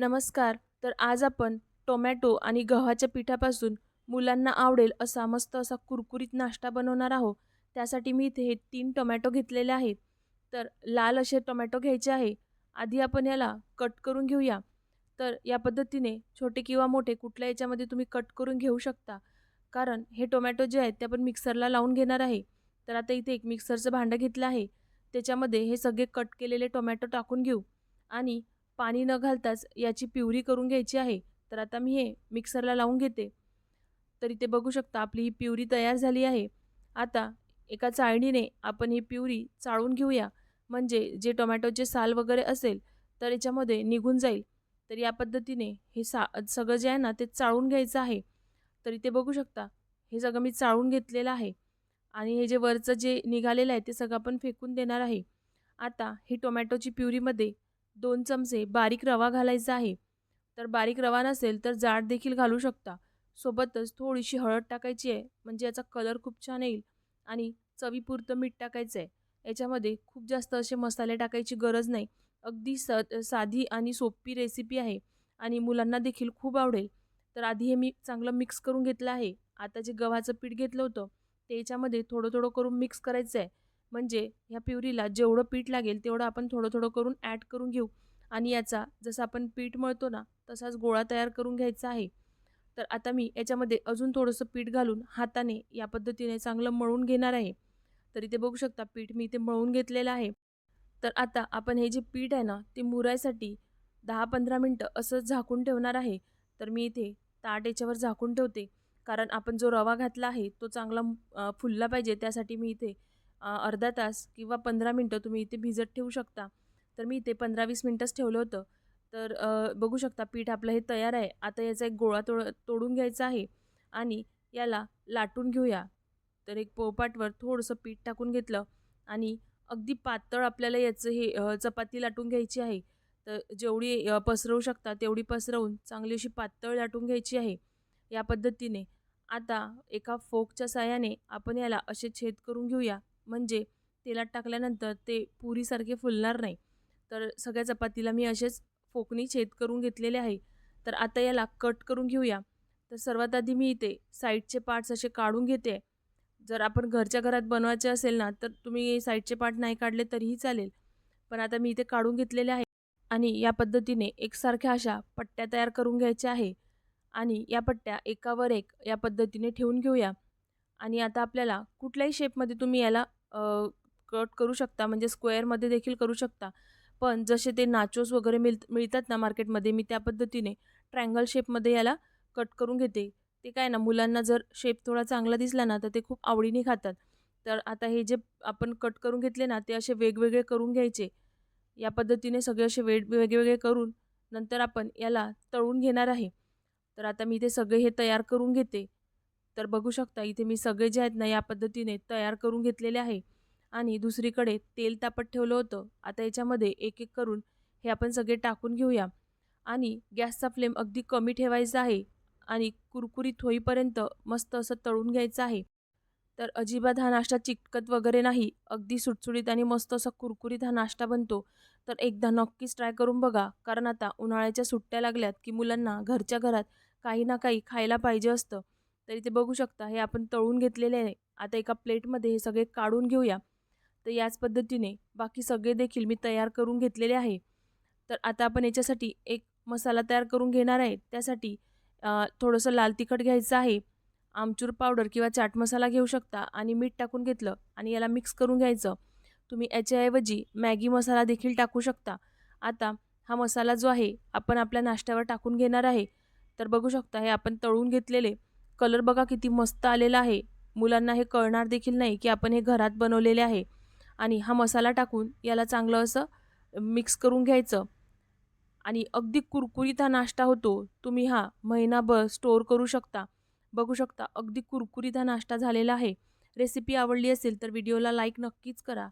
नमस्कार तर आज आपण टोमॅटो आणि गव्हाच्या पिठापासून मुलांना आवडेल असा मस्त असा कुरकुरीत नाश्ता बनवणार आहोत. त्यासाठी मी इथे हे तीन टोमॅटो घेतलेले आहेत. तर लाल असे टोमॅटो घ्यायचे आहे. आधी आपण याला कट करून घेऊया. तर या पद्धतीने छोटे किंवा मोठे कुठल्या याच्यामध्ये तुम्ही कट करून घेऊ शकता. कारण हे टोमॅटो जे आहेत ते आपण मिक्सरला लावून घेणार आहे. तर आता इथे एक मिक्सरचं भांडं घेतलं आहे. त्याच्यामध्ये हे सगळे कट केलेले टोमॅटो टाकून घेऊ. आणि पाणी न घालताच याची प्युरी करून घ्यायची आहे तर आता मी हे मिक्सरला लावून घेते. तर इथे बघू शकता आपली ही प्युरी तयार झाली आहे. आता एका चाळणीने आपण ही प्युरी चाळून घेऊया. म्हणजे जे टोमॅटोचे साल वगैरे असेल तर याच्यामध्ये निघून जाईल. तर या पद्धतीने हे सा सगळं जे आहे ना ते चाळून घ्यायचं आहे. तर इथे बघू शकता हे सगळं मी चाळून घेतलेलं आहे. आणि हे जे वरचं जे निघालेलं आहे ते सगळं आपण फेकून देणार आहे. आता ही टोमॅटोची प्युरीमध्ये दोन चमचे बारीक रवा घालायचा आहे. तर बारीक रवा नसेल तर जाड देखील घालू शकता. सोबतच थोडीशी हळद टाकायची आहे म्हणजे याचा कलर खूप छान येईल आणि चवीपुरतं मीठ टाकायचं आहे. याच्यामध्ये खूप जास्त असे मसाले टाकायची गरज नाही. अगदी स साधी आणि सोपी रेसिपी आहे आणि मुलांना देखील खूप आवडेल. तर आधी हे मी चांगलं मिक्स करून घेतलं आहे. आता जे गव्हाचं पीठ घेतलं होतं ते याच्यामध्ये थोडं थोडं करून मिक्स करायचं आहे. म्हणजे ह्या प्युरीला जेवढं पीठ लागेल तेवढं आपण थोडं थोडं करून ॲड करून घेऊ. आणि याचा जसं आपण पीठ मळतो ना तसाच गोळा तयार करून घ्यायचा आहे. तर आता मी याच्यामध्ये अजून थोडंसं पीठ घालून हाताने या पद्धतीने चांगलं मळून घेणार आहे. तर इथे बघू शकता पीठ मी इथे मळून घेतलेलं आहे. तर आता आपण हे जे पीठ आहे ना ते मुरायसाठी दहा पंधरा मिनटं असंच झाकून ठेवणार आहे. तर मी इथे ताट याच्यावर झाकून ठेवते. कारण आपण जो रवा घातला आहे तो चांगला फुलला पाहिजे. त्यासाठी मी इथे अर्धा तास किंवा पंधरा मिनटं तुम्ही इथे भिजत ठेवू शकता. तर मी इथे पंधरा वीस मिनटंच ठेवलं होतं. तर बघू शकता पीठ आपलं हे तयार आहे. आता याचा एक गोळा तोड तोडून घ्यायचा आहे आणि याला लाटून घेऊया. तर एक पोपाटवर थोडंसं पीठ टाकून घेतलं आणि अगदी पातळ आपल्याला याचं हे चपाती लाटून घ्यायची आहे. तर जेवढी पसरवू शकता तेवढी पसरवून चांगली अशी पातळ लाटून घ्यायची आहे या पद्धतीने. आता एका फोकच्या साह्याने आपण याला असे छेद करून घेऊया. म्हणजे तेलात टाकल्यानंतर ते पुरीसारखे फुलणार नाही. तर सगळ्या चपातीला मी असेच फोकणी छेद करून घेतलेले आहे. तर आता याला कट करून घेऊया. तर सर्वात आधी मी इथे साईडचे पार्ट्स असे काढून घेते. जर आपण घरच्या घरात बनवायचे असेल ना तर तुम्ही साईडचे पार्ट नाही काढले तरीही चालेल. पण आता मी इथे काढून घेतलेले आहे. आणि या पद्धतीने एकसारख्या अशा पट्ट्या तयार करून घ्यायच्या आहे. आणि या पट्ट्या एकावर एक या पद्धतीने ठेवून घेऊया. आणि आता आपल्याला कुठल्याही शेपमध्ये तुम्ही याला कट करू शकता म्हणजे स्क्वेअरमध्ये देखील करू शकता. पण जसे ते नाचोस वगैरे मिळ मिळतात ना मार्केटमध्ये मी त्या पद्धतीने ट्रँगल शेपमध्ये याला कट करून घेते. ते काय ना मुलांना जर शेप थोडा चांगला दिसला ना तर ते खूप आवडीने खातात. तर आता हे जे आपण कट करून घेतले ना ते असे वेगवेगळे करून घ्यायचे. या पद्धतीने सगळे असे वेग वेगवेगळे करून नंतर आपण याला तळून घेणार आहे. तर आता मी ते सगळे हे तयार करून घेते. तर बघू शकता इथे मी सगळे जे आहेत ना या पद्धतीने तयार करून घेतलेले आहे. आणि दुसरीकडे तेल तापत ठेवलं होतं. आता याच्यामध्ये एक एक करून हे आपण सगळे टाकून घेऊया. आणि गॅसचा फ्लेम अगदी कमी ठेवायचा आहे. आणि कुरकुरीत होईपर्यंत मस्त असं तळून घ्यायचं आहे. तर अजिबात हा नाश्ता चिकटत वगैरे नाही. अगदी सुटसुटीत आणि मस्त असा कुरकुरीत हा नाश्ता बनतो. तर एकदा नक्कीच ट्राय करून बघा. कारण आता उन्हाळ्याच्या सुट्ट्या लागल्यात की मुलांना घरच्या घरात काही ना काही खायला पाहिजे असतं. तर इथे बघू शकता हे आपण तळून घेतलेले आहे. आता एका प्लेटमध्ये हे सगळे काढून घेऊया. तर याच पद्धतीने बाकी सगळे देखील मी तयार करून घेतलेले आहे. तर आता आपण याच्यासाठी एक मसाला तयार करून घेणार आहे. त्यासाठी थोडंसं लाल तिखट घ्यायचं आहे. आमचूर पावडर किंवा चाट मसाला घेऊ शकता आणि मीठ टाकून घेतलं आणि याला मिक्स करून घ्यायचं. तुम्ही याच्याऐवजी मॅगी मसाला देखील टाकू शकता. आता हा मसाला जो आहे आपण आपल्या नाश्त्यावर टाकून घेणार आहे. तर बघू शकता हे आपण तळून घेतलेले. कलर बघा किती मस्त आलेला आहे. मुलांना हे कळणार देखील नाही की आपण हे घरात बनवलेले आहे. आणि हा मसाला टाकून याला चांगलं असं मिक्स करून घ्यायचं. आणि अगदी कुरकुरीत हा नाश्ता होतो. तुम्ही हा महिनाभर स्टोअर करू शकता. बघू शकता अगदी कुरकुरीत हा नाश्ता झालेला आहे. रेसिपी आवडली असेल तर व्हिडिओला लाईक नक्कीच करा.